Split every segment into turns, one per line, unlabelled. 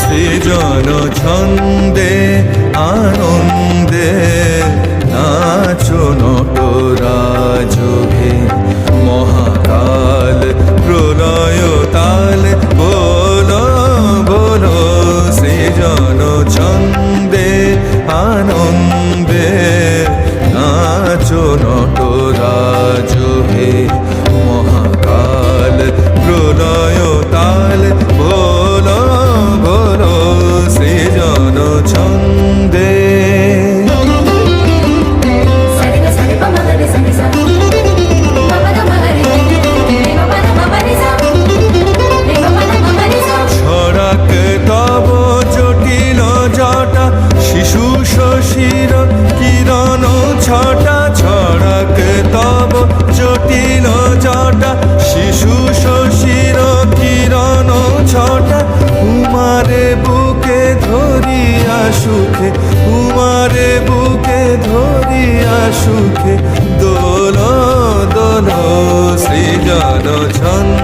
সৃজন ছন্দে আনন্দে নাচো নটরাজভে মহাকাল প্রলয় তাল বলো বলো সৃজন ছন্দে আনন্দে। ছটা ছড়াক তব জটিল জটা। শিশু শশীর কিরণ ছটা। উমারে বুকে ধরিয়া সুখে, উমারে বুকে ধরিয়া সুখে। দোল দোল সৃজন ছন্দে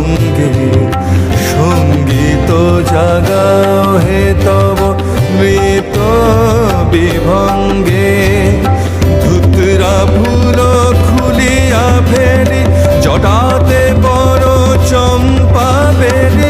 তরঙ্গে সংগীত জাগাও হে তব মৃত বিভঙ্গে। ধুতরা ফুল খুলিয়া ফেলি, জটাতে বড় চম্পা বেলি